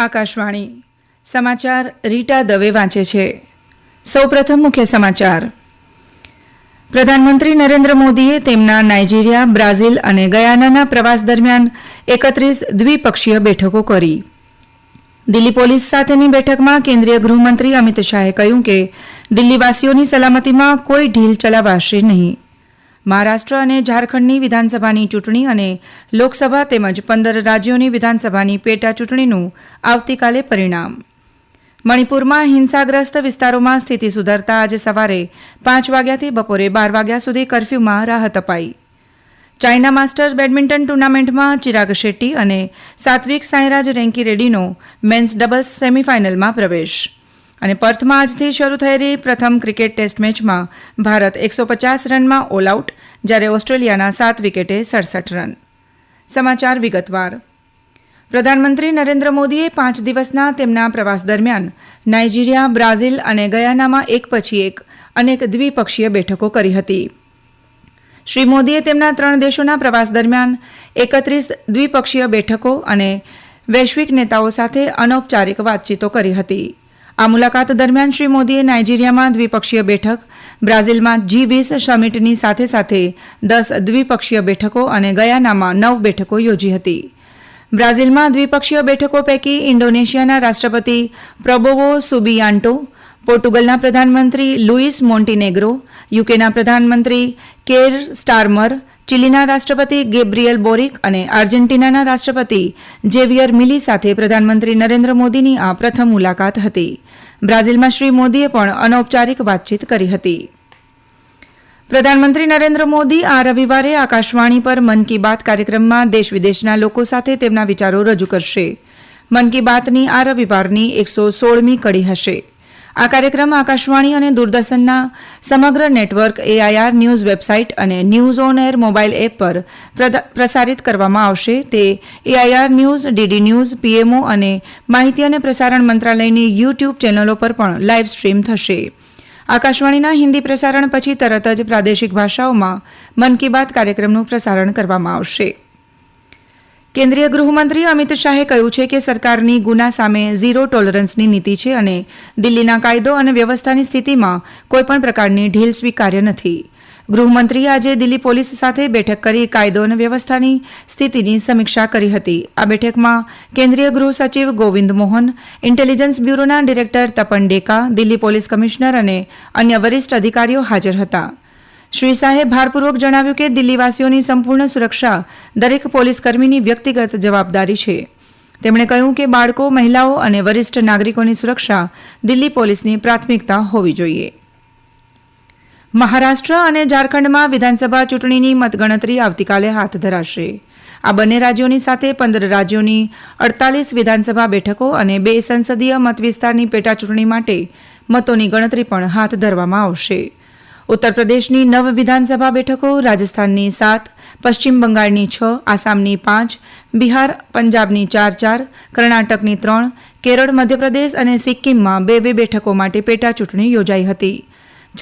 આકાશવાણી. સમાચાર રીટા દવે વાંચે છે. સૌપ્રથમ મુખ્ય સમાચાર. પ્રધાનમંત્રી નરેન્દ્ર મોદીએ તેમના નાઇજીરિયા, બ્રાઝિલ અને ગયાનાના પ્રવાસ દરમિયાન એકત્રીસ દ્વિપક્ષીય બેઠકો કરી. દિલ્હી પોલીસ સાથેની બેઠકમાં કેન્દ્રીય ગૃહમંત્રી અમિત શાહે કહ્યું કે દિલ્હીવાસીઓની સલામતીમાં કોઈ ઢીલ ચલાવાશે નહીં. મહારાષ્ટ્ર અને ઝારખંડની વિધાનસભાની ચૂંટણી અને લોકસભા તેમજ પંદર રાજ્યોની વિધાનસભાની પેટા ચૂંટણીનું આવતીકાલે પરિણામ. મણિપુરમાં હિંસાગ્રસ્ત વિસ્તારોમાં સ્થિતિ સુધરતા આજે સવારે પાંચ વાગ્યાથી બપોરે બાર વાગ્યા સુધી કરફ્યુમાં રાહત અપાઈ. ચાઇના માસ્ટર્સ બેડમિન્ટન ટુર્નામેન્ટમાં ચિરાગ શેટ્ટી અને સાત્વિક સાંઈરાજ રેન્કી રેડ્ડીનો મેન્સ ડબલ્સ સેમીફાઇનલમાં પ્રવેશ. અને પર્થમાં આજથી શરૂ થયેલી પ્રથમ ક્રિકેટ ટેસ્ટ મેચમાં ભારત એકસો પચાસ રનમાં ઓલ આઉટ, જ્યારે ઓસ્ટ્રેલિયાના સાત વિકેટે સડસઠ રન. સમાચાર વિગતવાર. પ્રધાનમંત્રી નરેન્દ્ર મોદીએ પાંચ દિવસના તેમના પ્રવાસ દરમિયાન નાઇજીરિયા, બ્રાઝિલ અને ગયાનામાં એક પછી એક અનેક દ્વિપક્ષીય બેઠકો કરી હતી. શ્રી મોદીએ તેમના ત્રણ દેશોના પ્રવાસ દરમિયાન એકત્રીસ દ્વિપક્ષીય બેઠકો અને વૈશ્વિક નેતાઓ સાથે અનૌપચારિક વાતચીતો કરી હતી. આ મુલાકાત દરમિયાન શ્રી મોદીએ નાઇજીરિયામાં દ્વિપક્ષીય બેઠક, બ્રાઝિલમાં જી વીસ સમિટની સાથે સાથે દસ દ્વિપક્ષીય બેઠકો અને ગયાનામાં નવ બેઠકો યોજી હતી. બ્રાઝિલમાં દ્વિપક્ષીય બેઠકો પૈકી ઇન્ડોનેશિયાના રાષ્ટ્રપતિ પ્રબોવો સુબિયાન્ટો, પોર્ટુગલના પ્રધાનમંત્રી લુઇસ મોન્ટીનેગ્રો, યુકેના પ્રધાનમંત્રી કેર સ્ટારમર ચીલીના રાષ્ટ્રપતિ ગેબ્રિયલ બોરિક અને આર્જેન્ટિનાના રાષ્ટ્રપતિ જેવિયર મિલી સાથે પ્રધાનમંત્રી નરેન્દ્ર મોદીની આ પ્રથમ મુલાકાત હતી. બ્રાઝિલમાં શ્રી મોદીએ પણ અનૌપચારિક વાતચીત કરી હતી. પ્રધાનમંત્રી નરેન્દ્ર મોદી આ રવિવારે આકાશવાણી પર મન કી બાત કાર્યક્રમમાં દેશ વિદેશના લોકો સાથે તેમના વિચારો રજૂ કરશે. મન કી બાતની આ રવિવારની એકસો સોળમી કડી હશે. આ કાર્યક્રમ આકાશવાણી અને દૂરદર્શનના સમગ્ર નેટવર્ક એઆઈઆર ન્યૂઝ વેબસાઇટ અને news on air mobile app પર પ્રસારિત કરવામાં આવશે. તે AIR news DD news PMO અને માહિતી અને પ્રસારણ મંત્રાલયની યુટ્યુબ ચેનલો પર પણ લાઇવ સ્ટ્રીમ થશે. આકાશવાણીના હિન્દી પ્રસારણ પછી તરત જ પ્રાદેશિક ભાષાઓમાં મન કી બાત કાર્યક્રમનું પ્રસારણ કરવામાં આવશે. કેન્દ્રીય ગૃહમંત્રી અમિત શાહે કહ્યું છે કે સરકારની ગુના સામે ઝીરો ટોલરન્સની નીતિ છે અને દિલ્હીના કાયદો અને વ્યવસ્થાની સ્થિતિમાં કોઈપણ પ્રકારની ઢીલ સ્વીકાર્ય નથી. ગૃહમંત્રીએ આજે દિલ્હી પોલીસ સાથે બેઠક કરી કાયદો અને વ્યવસ્થાની સ્થિતિની સમીક્ષા કરી હતી. આ બેઠકમાં કેન્દ્રીય ગૃહ સચિવ Govind Mohan, intelligence બ્યુરોના director Tapan Deka, Delhi police commissioner અને અન્ય વરિષ્ઠ અધિકારીઓ હાજર હતા. શ્રી શાહે ભારપૂર્વક જણાવ્યું કે દિલ્હીવાસીઓની સંપૂર્ણ સુરક્ષા દરેક પોલીસકર્મીની વ્યક્તિગત જવાબદારી છે. તેમણે કહ્યું કે બાળકો, મહિલાઓ અને વરિષ્ઠ નાગરિકોની સુરક્ષા દિલ્હી પોલીસની પ્રાથમિકતા હોવી જોઈએ. મહારાષ્ટ્ર અને ઝારખંડમાં વિધાનસભા ચૂંટણીની મતગણતરી આવતીકાલે હાથ ધરાશે. આ બંને રાજ્યોની સાથે પંદર રાજ્યોની અડતાલીસ વિધાનસભા બેઠકો અને બે સંસદીય મતવિસ્તારની પેટાચૂંટણી માટે મતોની ગણતરી પણ હાથ ધરવામાં આવશે. ઉત્તર પ્રદેશની નવ વિધાનસભા બેઠકો, રાજસ્થાનની સાત, પશ્ચિમ બંગાળની છ, આસામની પાંચ, બિહાર પંજાબની ચાર ચાર, કર્ણાટકની ત્રણ, કેરળ, મધ્યપ્રદેશ અને સિક્કિમમાં બે બે બેઠકો માટે પેટાચૂંટણી યોજાઈ હતી.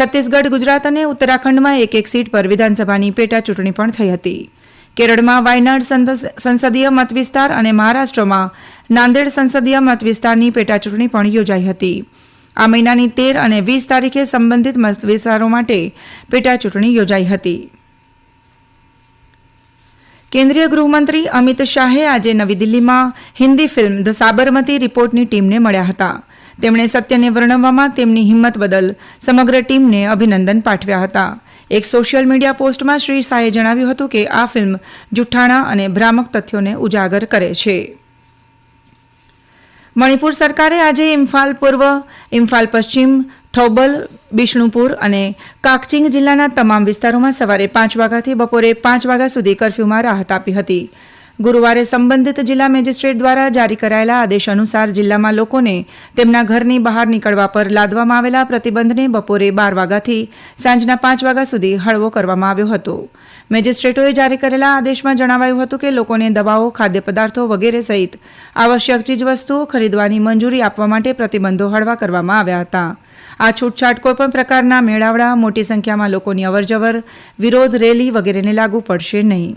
છત્તીસગઢ, ગુજરાત અને ઉત્તરાખંડમાં એક એક સીટ પર વિધાનસભાની પેટાચૂંટણી પણ થઈ હતી. કેરળમાં વાયનાડ સંસદ- સંસદીય મતવિસ્તાર અને મહારાષ્ટ્રમાં નાંદેડ સંસદીય મતવિસ્તારની પેટાચૂંટણી પણ યોજાઈ હતી. આ મહિનાની તેર અને વીસ તારીખે સંબંધિત વિસ્તારો માટે પેટાચૂંટણી યોજાઈ હતી. કેન્દ્રીય ગૃહમંત્રી અમિત શાહે આજે નવી દિલ્હીમાં હિન્દી ફિલ્મ ધ સાબરમતી રિપોર્ટની ટીમને મળ્યા હતા. તેમણે સત્યને વર્ણવવામાં તેમની હિંમત બદલ સમગ્ર ટીમને અભિનંદન પાઠવ્યા હતા. એક સોશિયલ મીડિયા પોસ્ટમાં શ્રી શાહે જણાવ્યું હતું કે આ ફિલ્મ જુઠ્ઠાણા અને ભ્રામક તથ્યોને ઉજાગર કરે છે. મણિપુર સરકારે આજે ઇમ્ફાલ પૂર્વ, ઇમ્ફાલ પશ્ચિમ, થૌબલ, બિષ્ણુપુર અને કાકચિંગ જિલ્લાના તમામ વિસ્તારોમાં સવારે પાંચ વાગ્યાથી બપોરે પાંચ વાગ્યા સુધી કરફ્યુમાં રાહત આપી હતી. ગુરુવારે સંબંધિત જિલ્લા મેજિસ્ટ્રેટ દ્વારા જારી કરાયેલા આદેશ અનુસાર જિલ્લામાં લોકોને તેમના ઘરની બહાર નીકળવા પર લાદવામાં આવેલા પ્રતિબંધને બપોરે બાર વાગ્યાથી સાંજના પાંચ વાગ્યા સુધી હળવો કરવામાં આવ્યો હતો. મેજિસ્ટ્રેટોએ જારી કરેલા આદેશમાં જણાવાયું હતું કે લોકોને દવાઓ, ખાદ્ય પદાર્થો વગેરે સહિત આવશ્યક ચીજવસ્તુઓ ખરીદવાની મંજૂરી આપવા માટે પ્રતિબંધો હળવા કરવામાં આવ્યા હતા. આ છૂટછાટ કોઈપણ પ્રકારના મેળાવડા, મોટી સંખ્યામાં લોકોની અવરજવર, વિરોધ રેલી વગેરેને લાગુ પડશે નહીં.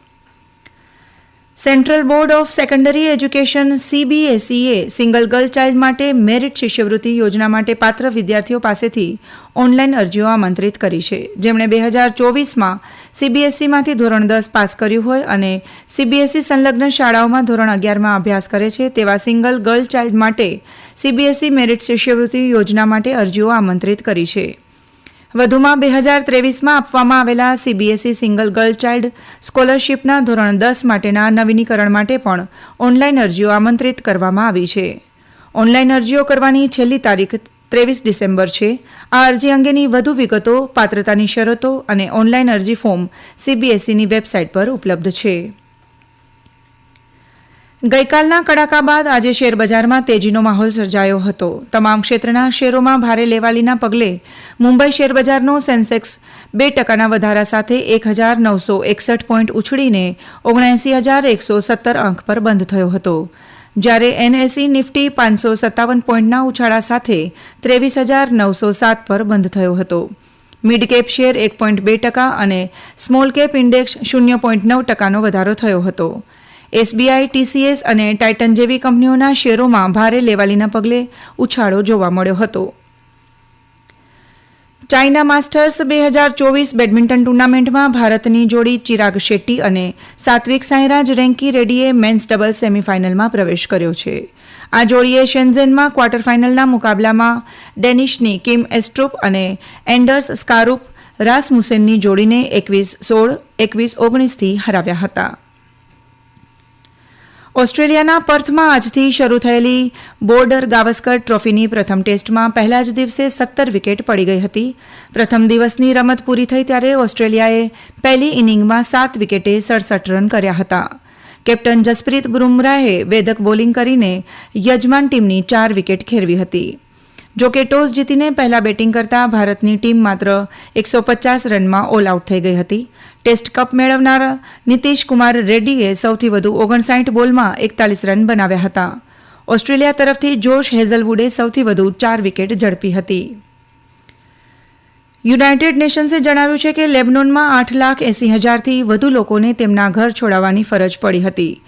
Central board of secondary education સીબીએસઈએ single girl child માટે મેરિટ શિષ્યવૃત્તિ યોજના માટે પાત્ર વિદ્યાર્થીઓ પાસેથી ઓનલાઈન અરજીઓ આમંત્રિત કરી છે. જેમણે બે હજાર ચોવીસમાં સીબીએસઈમાંથી ધોરણ દસ પાસ કર્યું હોય અને સીબીએસઈ સંલગ્ન શાળાઓમાં ધોરણ અગિયારમાં અભ્યાસ કરે છે, તેવા સિંગલ ગર્લ ચાઇલ્ડ માટે સીબીએસઈ મેરિટ શિષ્યવૃત્તિ યોજના માટે અરજીઓ આમંત્રિત કરી છે. વધુમાં બે હજાર ત્રેવીસમાં આપવામાં આવેલા સીબીએસઈ સિંગલ ગર્લ ચાઇલ્ડ સ્કોલરશીપના ધોરણ દસ માટેના નવીનીકરણ માટે પણ ઓનલાઈન અરજીઓ આમંત્રિત કરવામાં આવી છે. ઓનલાઈન અરજીઓ કરવાની છેલ્લી તારીખ ત્રેવીસ ડિસેમ્બર છે. આ અરજી અંગેની વધુ વિગતો, પાત્રતાની શરતો અને ઓનલાઈન અરજી ફોર્મ સીબીએસઈની વેબસાઇટ પર ઉપલબ્ધ છે. ગઈકાલના કડાકા બાદ આજે શેરબજારમાં તેજીનો માહોલ સર્જાયો હતો. તમામ ક્ષેત્રના શેરોમાં ભારે લેવાલીના પગલે મુંબઈ શેરબજારનો સેન્સેક્સ બે ટકાના વધારા સાથે એક હજાર નવસો એકસઠ પોઈન્ટ ઉછળીને ઓગણએંસી હજાર એકસો સત્તર અંક પર બંધ થયો હતો. જ્યારે એનએસઈ નિફ્ટી પાંચસો સત્તાવન પોઈન્ટના ઉછાળા સાથે ત્રેવીસ હજાર નવસો સાત પર બંધ થયો હતો. મિડ કેપ શેર એક પોઈન્ટ બે ટકા અને સ્મોલ કેપ ઇન્ડેક્સ શૂન્ય પોઈન્ટ નવ ટકાનો વધારો થયો હતો. એસબીઆઈ, ટીસીએસ અને ટાઇટન જેવી કંપનીઓના શેરોમાં ભારે લેવાલીના પગલે ઉછાળો જોવા મળ્યો હતો. ચાઇના માસ્ટર્સ બે હજાર ચોવીસ બેડમિન્ટન ટુર્નામેન્ટમાં ભારતની જોડી ચિરાગ શેટ્ટી અને સાત્વિક સાંઈરાજ રેન્કી રેડ્ડીએ મેન્સ ડબલ સેમીફાઇનલમાં પ્રવેશ કર્યો છે. આ જોડીએ શેન્ઝેનમાં ક્વાર્ટર ફાઇનલના મુકાબલામાં ડેનિશની કિમ એસ્ટ્રુપ અને એન્ડર્સ સ્કારુપ રાસમુસેનની જોડીને એકવીસ સોળ, એકવીસ ઓગણીસથી હરાવ્યા હતા. ઓસ્ટ્રેલિયાના પર્થમાં આજથી શરૂ થયેલી બોર્ડર ગાવસ્કર ટ્રોફીની પ્રથમ ટેસ્ટમાં પહેલા જ દિવસે સત્તર વિકેટ પડી ગઈ હતી. પ્રથમ દિવસની રમત પૂરી થઈ ત્યારે ઓસ્ટ્રેલિયાએ પહેલી ઇનિંગમાં સાત વિકેટે સડસઠ રન કર્યા હતા. કેપ્ટન જસપ્રીત બુમરાહે વેદક બોલિંગ કરીને યજમાન ટીમની ચાર વિકેટ ખેરવી હતી. જોકે ટોસ જીતીને પહેલા બેટિંગ કરતા ભારતની ટીમ માત્ર એકસો પચાસ રનમાં ઓલ આઉટ થઈ ગઈ હતી. ટેસ્ટ કપ મેળવનાર નીતિશ કુમાર રેડ્ડીએ સૌથી વધુ ઓગણસાઠ બોલમાં એકતાલીસ રન બનાવ્યા હતા. ઓસ્ટ્રેલિયા તરફથી જોશ હેઝલવુડે સૌથી વધુ ચાર વિકેટ ઝડપી હતી. યુનાઇટેડ નેશન્સે જણાવ્યું છે કે લેબનોનમાં આઠ લાખ એસી હજારથી વધુ લોકોને તેમના ઘર છોડાવવાની ફરજ પડી હતી.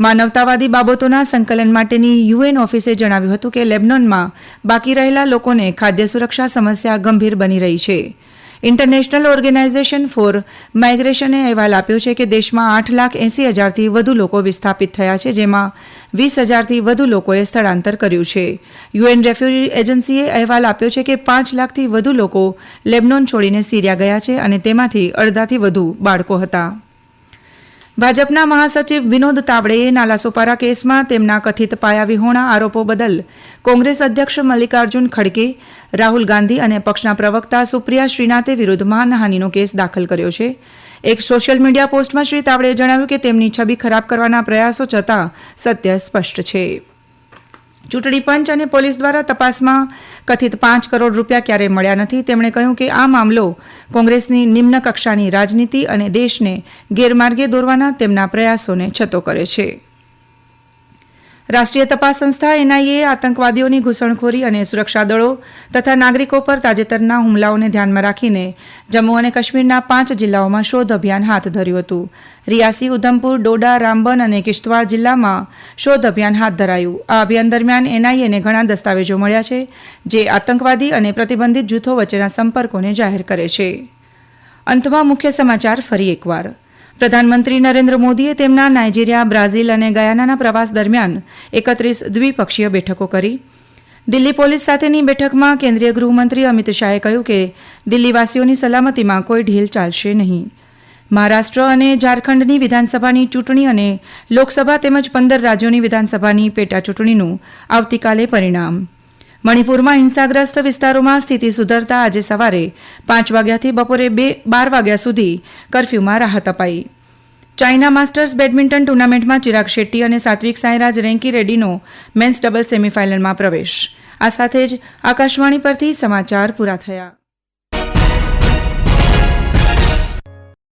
માનવતાવાદી બાબતોના સંકલન માટેની યુએન ઓફિસે જણાવ્યું હતું કે લેબનોનમાં બાકી રહેલા લોકોને ખાદ્ય સુરક્ષા સમસ્યા ગંભીર બની રહી છે. ઇન્ટરનેશનલ ઓર્ગેનાઇઝેશન ફોર માઇગ્રેશને અહેવાલ આપ્યો છે કે દેશમાં આઠ લાખ એંસી હજારથી વધુ લોકો વિસ્થાપિત થયા છે, જેમાં વીસ હજારથી વધુ લોકોએ સ્થળાંતર કર્યું છે. યુએન રેફ્યુજી એજન્સીએ અહેવાલ આપ્યો છે કે પાંચ લાખથી વધુ લોકો લેબનોન છોડીને સિરિયા ગયા છે અને તેમાંથી અડધાથી વધુ બાળકો હતા. ભાજપના મહાસચિવ વિનોદ તાવડેએ નાલાસોપારા કેસમાં તેમના કથિત પાયાવિહોણા આરોપો બદલ કોંગ્રેસ અધ્યક્ષ મલ્લિકાર્જુન ખડગે, રાહુલ ગાંધી અને પક્ષના પ્રવક્તા સુપ્રિયા શ્રીનાથે વિરુદ્ધ માનહાનિનો કેસ દાખલ કર્યો છે. એક સોશિયલ મીડિયા પોસ્ટમાં શ્રી તાવડેએ જણાવ્યું કે તેમની છબી ખરાબ કરવાના પ્રયાસો છતાં સત્ય સ્પષ્ટ છે. ચૂંટણી પંચ અને પોલીસ દ્વારા તપાસમાં કથિત પાંચ કરોડ રૂપિયા ક્યારેય મળ્યા નથી, તેમણે કહ્યું કે આ મામલો કોંગ્રેસની નિમ્ન કક્ષાની રાજનીતિ અને દેશને ગેરમાર્ગે દોરવાના તેમના પ્રયાસોને છતો કરે છે. રાષ્ટ્રીય તપાસ સંસ્થા, એનઆઈએ, આતંકવાદીઓની ઘૂસણખોરી અને સુરક્ષા દળો તથા નાગરિકો પર તાજેતરના હુમલાઓને ધ્યાનમાં રાખીને જમ્મુ અને કાશ્મીરના પાંચ જિલ્લાઓમાં શોધ અભિયાન હાથ ધર્યું હતું. રિયાસી, ઉધમપુર, ડોડા, રામબન અને કિશ્તવાડ જિલ્લામાં શોધ અભિયાન હાથ ધરાયું. આ અભિયાન દરમિયાન એનઆઈએને ઘણા દસ્તાવેજો મળ્યા છે, જે આતંકવાદી અને પ્રતિબંધિત જૂથો વચ્ચેના સંપર્કોને જાહેર કરે છે. અંતમાં મુખ્ય સમાચાર ફરી એકવાર. પ્રધાનમંત્રી નરેન્દ્ર મોદીએ તેમના નાઇજીરિયા, બ્રાઝિલ અને ગયાનાના પ્રવાસ દરમિયાન એકત્રીસ દ્વિપક્ષીય બેઠકો કરી. દિલ્હી પોલીસ સાથેની બેઠકમાં કેન્દ્રીય ગૃહમંત્રી અમિત શાહે કહ્યું કે દિલ્હીવાસીઓની સલામતીમાં કોઈ ઢીલ ચાલશે નહીં. મહારાષ્ટ્ર અને ઝારખંડની વિધાનસભાની ચૂંટણી અને લોકસભા તેમજ પંદર રાજ્યોની વિધાનસભાની પેટા ચૂંટણીનું આવતીકાલે પરિણામ. મણિપુરમાં હિંસાગ્રસ્ત વિસ્તારોમાં સ્થિતિ સુધરતા આજે સવારે પાંચ વાગ્યાથી બપોરે બે, બાર વાગ્યા સુધી કરફ્યુમાં રાહત અપાઈ. ચાઇના માસ્ટર્સ બેડમિન્ટન ટુર્નામેન્ટમાં ચિરાગ શેટ્ટી અને સાત્વિક સાંઈરાજ રેન્કી રેડ્ડીનો મેન્સ ડબલ સેમીફાઇનલમાં પ્રવેશ. આ સાથે જ આકાશવાણી પરથી સમાચાર પૂરા થયા.